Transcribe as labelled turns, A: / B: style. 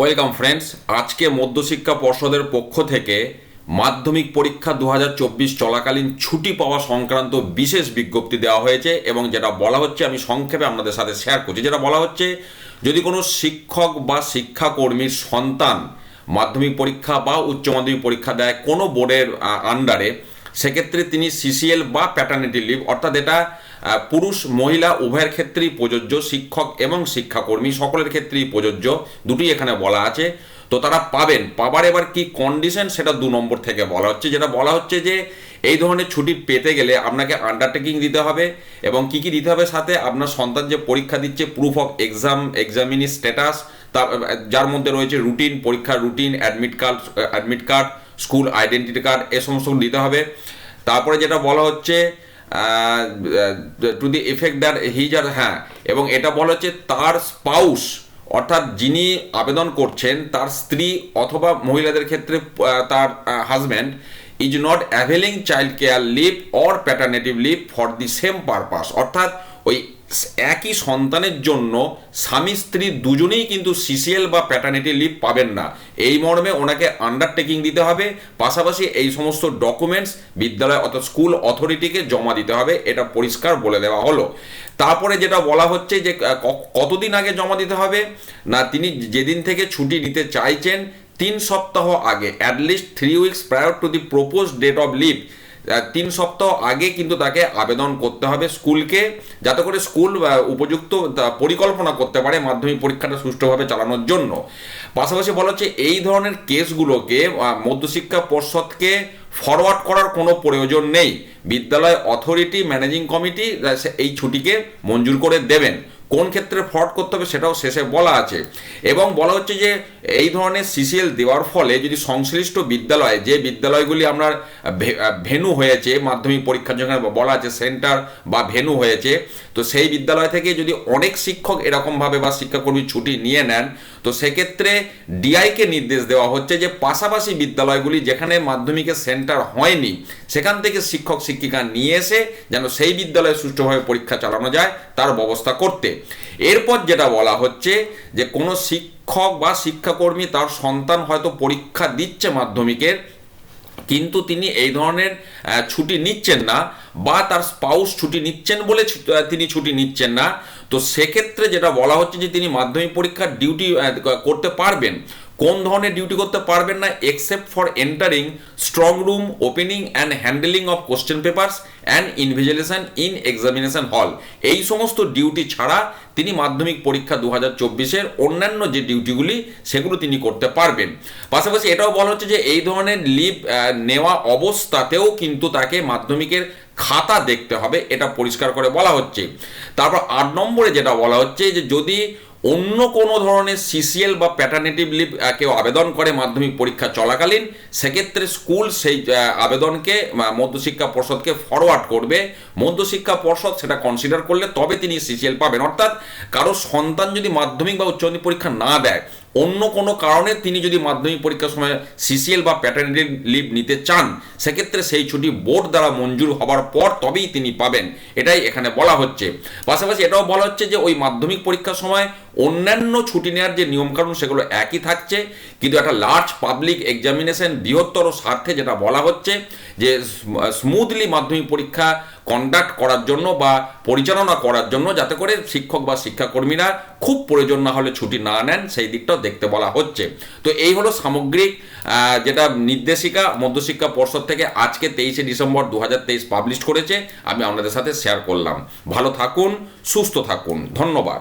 A: Welcome friends আজকে মধ্যশিক্ষা পর্ষদের পক্ষ থেকে মাধ্যমিক পরীক্ষা দু হাজার চব্বিশ চলাকালীন ছুটি পাওয়া সংক্রান্ত বিশেষ বিজ্ঞপ্তি দেওয়া হয়েছে এবং যেটা বলা হচ্ছে, আমি সংক্ষেপে আপনাদের সাথে শেয়ার করছি। যেটা বলা হচ্ছে, যদি কোনো শিক্ষক বা শিক্ষাকর্মীর সন্তান মাধ্যমিক পরীক্ষা বা উচ্চ মাধ্যমিক পরীক্ষা দেয়, কোনো বোর্ডের আন্ডারে সেক্ষেত্রে তিনি সিসিএল বা প্যাটার্নিটি লিভ অর্থাৎ এটা পুরুষ, মহিলা, উভয়ের ক্ষেত্রেই প্রযোজ্য, শিক্ষক এবং শিক্ষাকর্মী সকলের ক্ষেত্রেই প্রযোজ্য, দুটি এখানে বলা আছে। তো তারা পাবেন। পাবার এবার কি কন্ডিশন সেটা দু নম্বর থেকে বলা হচ্ছে, যেটা বলা হচ্ছে যে এই ধরনের ছুটি পেতে গেলে আপনাকে আন্ডারটেকিং দিতে হবে এবং কি কি দিতে হবে সাথে আপনার সন্তান যে পরীক্ষা দিচ্ছে proof of exam examinee status তার, যার মধ্যে রয়েছে রুটিন পরীক্ষার routine admit card admit card school identity card এ সমস্ত দিতে হবে। তারপরে যেটা বলা হচ্ছে to the effect that his আর হ্যাঁ এবং এটা বলা হচ্ছে তার স্পাউস অর্থাৎ যিনি আবেদন করছেন, তার স্ত্রী অথবা মহিলাদের ক্ষেত্রে তার husband is not availing child care leave or paternity leave for the same purpose অর্থাৎ ওই একই সন্তানের জন্য স্বামী স্ত্রী দুজনেই কিন্তু সিসিএল বা প্যাটার্নিটি লিভ পাবেন না। এই মর্মে ওনাকে আন্ডারটেকিং দিতে হবে। পাশাপাশি এই সমস্ত ডকুমেন্টস বিদ্যালয় অর্থাৎ স্কুল অথরিটিকে জমা দিতে হবে। এটা পরিষ্কার বলে দেওয়া হলো। তারপরে যেটা বলা হচ্ছে যে কতদিন আগে জমা দিতে হবে? না, তিনি যেদিন থেকে ছুটি নিতে চাইছেন, তিন সপ্তাহ আগে at least three weeks prior to the propose date of leave তিন সপ্তাহ আগে কিন্তু তাকে আবেদন করতে হবে স্কুলকে, যাতে করে স্কুল উপযুক্ত পরিকল্পনা করতে পারে মাধ্যমিক পরীক্ষাটা সুষ্ঠুভাবে চালানোর জন্য। পাশাপাশি বলা হচ্ছে এই ধরনের কেসগুলোকে মধ্যশিক্ষা পর্ষদকে ফরওয়ার্ড করার কোনো প্রয়োজন নেই। বিদ্যালয় অথরিটি ম্যানেজিং কমিটি এই ছুটিকে মঞ্জুর করে দেবেন। কোন ক্ষেত্রে ফ্রড করতে হবে সেটাও শেষে বলা আছে। এবং বলা হচ্ছে যে, এই ধরনের সিসিএল দেওয়ার ফলে যদি সংশ্লিষ্ট বিদ্যালয়ে, যে বিদ্যালয়গুলি আমরা ভেনু হয়েছে, মাধ্যমিক পরীক্ষার জন্য বলা আছে সেন্টার বা ভেনু হয়েছে, তো সেই বিদ্যালয় থেকে যদি অনেক শিক্ষক এরকমভাবে বা শিক্ষাকর্মী ছুটি নিয়ে নেন তো সেক্ষেত্রে ডিআইকে নির্দেশ দেওয়া হচ্ছে যে পাশাপাশি বিদ্যালয়গুলি যেখানে মাধ্যমিকের সেন্টার হয়নি, সেখান থেকে শিক্ষক শিক্ষিকা নিয়ে এসে যেন সেই বিদ্যালয়ে সুষ্ঠুভাবে পরীক্ষা চালানো যায়, তার ব্যবস্থা করতে। এরপর যেটা বলা হচ্ছে যে কোনো শিক্ষক বা শিক্ষাকর্মী তার সন্তান হয়তো পরীক্ষা দিচ্ছে মাধ্যমিকের কিন্তু তিনি এই ধরনের ছুটি নিচ্ছেন না বা তার স্পাউস ছুটি নিচ্ছেন বলে তিনি ছুটি নিচ্ছেন না। তো সেক্ষেত্রে যেটা বলা হচ্ছে যে তিনি মাধ্যমিক পরীক্ষার ডিউটি করতে পারবেন। কোন ধরনের ডিউটি করতে পারবেন না except for entering strong room opening and handling of question papers and invigilation in examination hall এই সমস্ত ডিউটি ছাড়া তিনি মাধ্যমিক পরীক্ষা দু হাজার চব্বিশের অন্যান্য যে ডিউটিগুলি সেগুলো তিনি করতে পারবেন। পাশাপাশি এটাও বলা হচ্ছে যে এই ধরনের লিভ নেওয়া অবস্থাতেও কিন্তু তাকে মাধ্যমিকের খাতা দেখতে হবে, এটা পরিষ্কার করে বলা হচ্ছে। তারপর আট নম্বরে যেটা বলা হচ্ছে যে যদি অন্য কোনো ধরনের সিসিএল বা প্যাটার্নেটিভ লিভ কেউ আবেদন করে মাধ্যমিক পরীক্ষা চলাকালীন, সেক্ষেত্রে স্কুল সেই আবেদনকে মধ্যশিক্ষা পর্ষদকে ফরওয়ার্ড করবে। মধ্যশিক্ষা পর্ষদ সেটা কনসিডার করলে তবে তিনি সিসিএল পাবেন। অর্থাৎ কারও সন্তান যদি মাধ্যমিক বা উচ্চ পরীক্ষা না দেয়, অন্য কোনো কারণে তিনি যদি মাধ্যমিক পরীক্ষার সময় সিসিএল বা প্যাটার্নিটি লিভ নিতে চান, সেক্ষেত্রে সেই ছুটি বোর্ড দ্বারা মঞ্জুর হবার পর তবেই তিনি পাবেন। এটাই এখানে বলা হচ্ছে। পাশাপাশি এটাও বলা হচ্ছে যে ওই মাধ্যমিক পরীক্ষার সময় অন্যান্য ছুটি নেওয়ার যে নিয়মকানুন সেগুলো একই থাকছে, কিন্তু একটা লার্জ পাবলিক এক্সামিনেশন বৃহত্তর স্বার্থে যেটা বলা হচ্ছে যে স্মুথলি মাধ্যমিক পরীক্ষা কন্ডাক্ট করার জন্য বা পরিচালনা করার জন্য যাতে করে শিক্ষক বা শিক্ষাকর্মীরা খুব প্রয়োজন না হলে ছুটি না নেন, সেই দিকটাও দেখতে বলা হচ্ছে। তো এই হলো সামগ্রিক যেটা নির্দেশিকা, মধ্যশিক্ষা পর্ষদ থেকে আজকে তেইশে ডিসেম্বর দু হাজার তেইশ পাবলিশ করেছে, আমি আপনাদের সাথে শেয়ার করলাম। ভালো থাকুন, সুস্থ থাকুন, ধন্যবাদ।